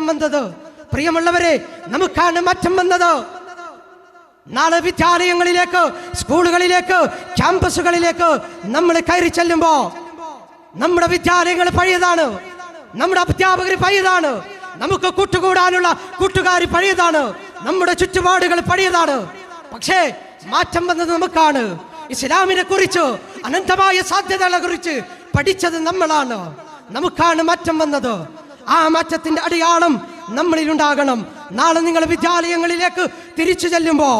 മാറ്റം വന്നത്? പ്രിയമുള്ളവരെ നമുക്കാണ് മാറ്റം വന്നത്? നാളെ വിദ്യാലയങ്ങളിലേക്ക് സ്കൂളുകളിലേക്ക് ക്യാമ്പസുകളിലേക്ക് നമ്മൾ കയറി ചെല്ലുമ്പോ നമ്മുടെ വിദ്യാലയങ്ങൾ പഴയതാണ്. നമ്മുടെ അധ്യാപകർ പഴയതാണ്. നമുക്ക് കൂട്ടുകൂടാനുള്ള കൂട്ടുകാർ പഴയതാണ്. നമ്മുടെ ചുറ്റുപാടുകൾ പഴയതാണ്. പക്ഷേ മാറ്റം വന്നത് നമുക്കാണ്. ഇസ്ലാമിനെ കുറിച്ച് അനന്തമായ സാധ്യതകളെ കുറിച്ച് പഠിച്ചത് നമ്മളാണ്. നമുക്കാണ് മാറ്റം വന്നത്. ആ മാറ്റത്തിന്റെ അടയാളം നമ്മളിൽ ഉണ്ടാകണം നാളെ നിങ്ങൾ വിദ്യാലയങ്ങളിലേക്ക് തിരിച്ചു ചെല്ലുമ്പോ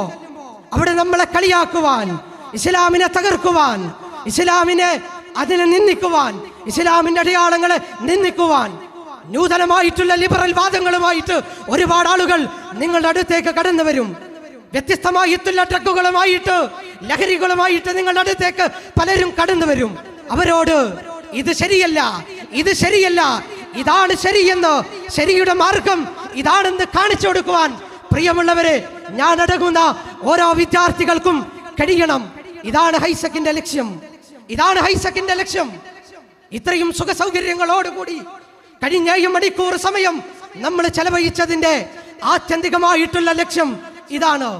അവിടെ നമ്മളെ കളിയാക്കുവാൻ ഇസ്ലാമിനെ തകർക്കുവാൻ ഇസ്ലാമിനെ അതിനെ നിന്ദിക്കുവാൻ ഇസ്ലാമിന്റെ അടയാളങ്ങളെ നിന്ദിക്കുവാൻ നൂതനമായിട്ടുള്ള ലിബറൽ വാദങ്ങളുമായിട്ട് ഒരുപാട് ആളുകൾ നിങ്ങളുടെ അടുത്തേക്ക് കടന്നു വരും. വ്യത്യസ്തമായിട്ടുള്ള ട്രക്കുകളുമായിട്ട് ലഹരികളുമായിട്ട് നിങ്ങളുടെ അടുത്തേക്ക് പലരും കടന്നു വരും. അവരോട് ഇത് ശരിയല്ല ഇത് ശരിയല്ല ഇതാണ് ശരിയെന്ന് ശരിയുടെ മാർഗം ഇതാണെന്ന് കാണിച്ചു കൊടുക്കുവാൻ പ്രിയമുള്ളവരെ ഞാൻ അടങ്ങുന്ന ഓരോ വിദ്യാർത്ഥികൾക്കും കഴിയണം. ഇതാണ് ഹൈസക്കിന്റെ ലക്ഷ്യം. ഇതാണ് ഹൈസക്കിന്റെ ലക്ഷ്യം. ഇത്രയും സുഖ സൗകര്യങ്ങളോടുകൂടി കഴിഞ്ഞ മണിക്കൂർ സമയം നമ്മൾ ചെലവഴിച്ചതിന്റെ ആത്യന്തികമായിട്ടുള്ള ലക്ഷ്യം ഇതാണ്.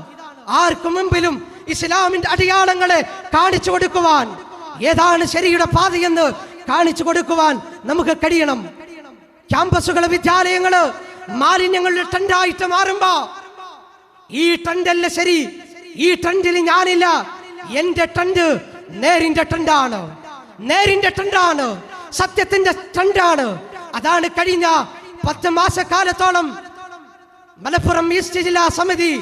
ആർക്കു മുമ്പിലും ഇസ്ലാമിന്റെ അടയാളങ്ങളെ കാണിച്ചു കൊടുക്കുവാൻ ഏതാണ് ശരിയുടെ പാതയെന്ന് കാണിച്ചു കൊടുക്കുവാൻ നമുക്ക് കഴിയണം. ക്യാമ്പസുകൾ വിദ്യാലയങ്ങൾ മാലിന്യങ്ങളുടെ ട്രെൻഡായിട്ട് മാറുമ്പോ ഈ ട്രെൻഡല്ല ശരി? ഈ ട്രെൻഡിൽ ഞാനില്ല. എന്റെ ട്രെൻഡ് നേരിന്റെ ട്രെൻഡാണ്. നേരിന്റെ ട്രെൻഡാണ്. സത്യത്തിന്റെ ട്രെൻഡാണ്. അതാണ് കഴിഞ്ഞ പത്ത് മാസക്കാലത്തോളം മലപ്പുറം ഈസ്റ്റ് ജില്ലാ സമിതി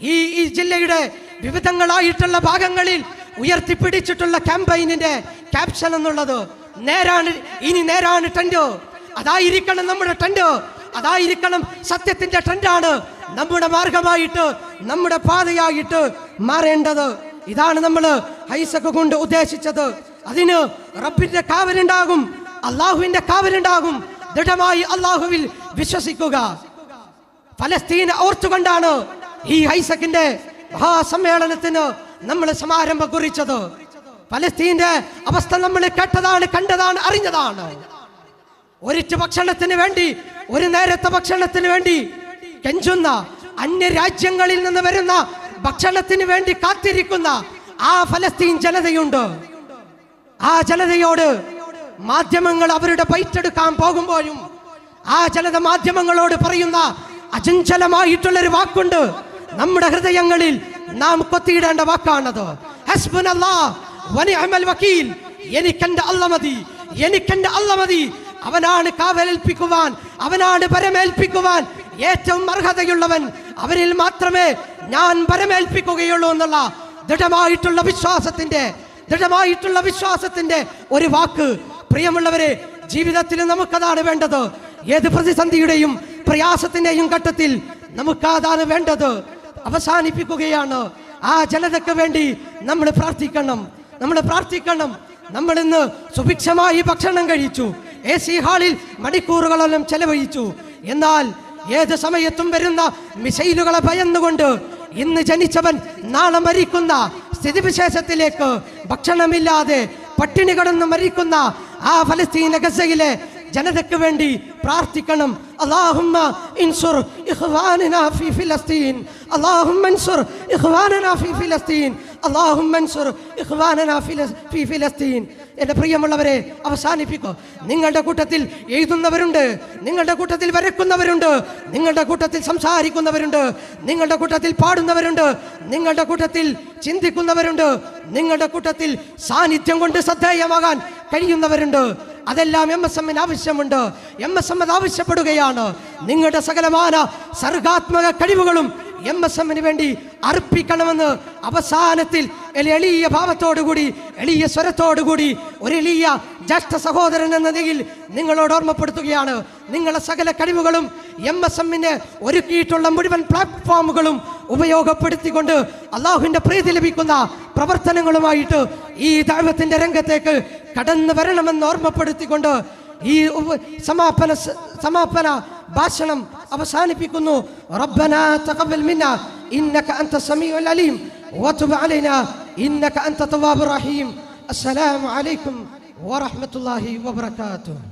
ഈ ഈ ജില്ലയുടെ വിവിധങ്ങളായിട്ടുള്ള ഭാഗങ്ങളിൽ ഉയർത്തിപ്പിടിച്ചിട്ടുള്ള ക്യാമ്പയിനിന്റെ ക്യാപ്ഷൻ എന്നുള്ളത് നേരാണ് ഇനി നേരാണ് ട്രെൻഡ്. അതായിരിക്കണം നമ്മുടെ ട്രെൻഡ് അതായിരിക്കണം സത്യത്തിന്റെ ട്രെൻഡാണ് നമ്മുടെ മാർഗമായിട്ട് നമ്മുടെ പാതയായിട്ട് മാറേണ്ടത്. ഇതാണ് നമ്മൾ ഹൈസക്ക് കൊണ്ട് ഉദ്ദേശിച്ചത്. അതിന് റബ്ബിന്റെ കാവലുണ്ടാകും അള്ളാഹുവിന്റെ കാവലുണ്ടാകും. ദൃഢമായി അള്ളാഹുവിൽ വിശ്വസിക്കുക. ഫലസ്തീൻ ഓർത്തുകൊണ്ടാണ് ഈ ഹൈസക്കിന്റെ മഹാസമ്മേളനത്തിന് നമ്മൾ സമാരംഭം കുറിച്ചത്. ഫലസ്തീന്റെ അവസ്ഥ നമ്മൾ കേട്ടതാണ് കണ്ടതാണ് അറിഞ്ഞതാണ്. ഒരിറ്റ് ഭക്ഷണത്തിന് വേണ്ടി ഒരു നേരത്തെ ഭക്ഷണത്തിന് വേണ്ടി കെഞ്ചുന്ന അന്യ രാജ്യങ്ങളിൽ നിന്ന് വരുന്ന ഭക്ഷണത്തിന് വേണ്ടി കാത്തിരിക്കുന്ന ആ ഫലസ്തീൻ ജനതയുണ്ട്. ആ ജനതയോട് മാധ്യമങ്ങൾ അവരുടെ പൈറ്റെടുക്കാൻ പോകുമ്പോഴും ആ ജനത മാധ്യമങ്ങളോട് പറയുന്ന അചഞ്ചലമായിട്ടുള്ള ഒരു വാക്കുണ്ട്. നമ്മുടെ ഹൃദയങ്ങളിൽ നാം കൊത്തിയിടേണ്ട വാക്കാണത്. എനിക്കെന്റെ അല്ല മതി. എനിക്കെന്റെ അല്ല മതി. അവനാണ് കാവലേൽപ്പിക്കുവാൻ അവനാണ് പരമേൽപ്പിക്കുവാൻ ഏറ്റവും അർഹതയുള്ളവൻ. അവരിൽ മാത്രമേ ഞാൻ പരമേൽപ്പിക്കുകയുള്ളൂ എന്നുള്ള ദൃഢമായിട്ടുള്ള വിശ്വാസത്തിന്റെ ദൃഢമായിട്ടുള്ള വിശ്വാസത്തിന്റെ ഒരു വാക്ക് പ്രിയമുള്ളവരെ ജീവിതത്തിൽ നമുക്കതാണ് വേണ്ടത്. ഏത് പ്രതിസന്ധിയുടെയും പ്രയാസത്തിന്റെയും ഘട്ടത്തിൽ നമുക്കതാണ് വേണ്ടത്. അവസാനിപ്പിക്കുകയാണ്. ആ ജനതയ്ക്ക് വേണ്ടി നമ്മൾ പ്രാർത്ഥിക്കണം. നമ്മൾ പ്രാർത്ഥിക്കണം. നമ്മൾ ഇന്ന് സുഭിക്ഷമായി ഭക്ഷണം കഴിച്ചു. എ സി ഹാളിൽ മണിക്കൂറുകളെല്ലാം ചെലവഴിച്ചു. എന്നാൽ ഏത് സമയത്തും വരുന്ന മിസൈലുകളെ ഭയന്നുകൊണ്ട് ഇന്ന് ജനിച്ചവൻ നാളെ മരിക്കുന്ന സ്ഥിതിവിശേഷത്തിലേക്ക് ഭക്ഷണമില്ലാതെ പട്ടിണി കടന്ന് മരിക്കുന്ന ആ ഫലസ്തീന ഗസയിലെ ജനതയ്ക്ക് വേണ്ടി പ്രാർത്ഥിക്കണം. അല്ലാഹുമ്മ ഇൻസുർ ഇഖ്വാനനാ ഫി ഫിലസ്തീൻ. ഫില- ഫി ഫിലസ്തീൻ. എന്റെ പ്രിയമുള്ളവരെ അവസാനിപ്പിക്കുക നിങ്ങളുടെ കൂട്ടത്തിൽ എഴുതുന്നവരുണ്ട് നിങ്ങളുടെ കൂട്ടത്തിൽ വരക്കുന്നവരുണ്ട് നിങ്ങളുടെ കൂട്ടത്തിൽ സംസാരിക്കുന്നവരുണ്ട് നിങ്ങളുടെ കൂട്ടത്തിൽ പാടുന്നവരുണ്ട് നിങ്ങളുടെ കൂട്ടത്തിൽ ചിന്തിക്കുന്നവരുണ്ട് നിങ്ങളുടെ കൂട്ടത്തിൽ സാന്നിധ്യം കൊണ്ട് ശ്രദ്ധേയമാകാൻ കഴിയുന്നവരുണ്ട്. അതെല്ലാം എം എസ് എമ്മിന് ആവശ്യമുണ്ട്. എം എസ് എം ആവശ്യപ്പെടുകയാണ്. നിങ്ങളുടെ സകലമാന സർഗാത്മക കഴിവുകളും എം എസ് എമ്മിന് വേണ്ടി അർപ്പിക്കണമെന്ന് അവസാനത്തിൽ എളിയ ഭാവത്തോടുകൂടി എളിയ സ്വരത്തോടുകൂടി ഒരു എളിയ ജ്യേഷ്ഠ സഹോദരൻ എന്ന നിലയിൽ നിങ്ങളോട് ഓർമ്മപ്പെടുത്തുകയാണ്. നിങ്ങളെ സകല കഴിവുകളും എം എസ് എമ്മിന് ഒരുക്കിയിട്ടുള്ള മുഴുവൻ പ്ലാറ്റ്ഫോമുകളും ഉപയോഗപ്പെടുത്തിക്കൊണ്ട് അള്ളാഹുവിന്റെ പ്രീതി ലഭിക്കുന്ന പ്രവർത്തനങ്ങളുമായിട്ട് ഈ ദൈവത്തിന്റെ രംഗത്തേക്ക് കടന്നു വരണമെന്ന് ഓർമ്മപ്പെടുത്തിക്കൊണ്ട് ഈ സമാപന സമാപന ഭാഷണം അവസാനിപ്പിക്കുന്നു. റബ്ബന തഖബ്ബൽ മിന്ന إنك أنت السميع العليم. وتب علينا. إنك أنت التواب الرحيم. السلام عليكم ورحمة الله وبركاته.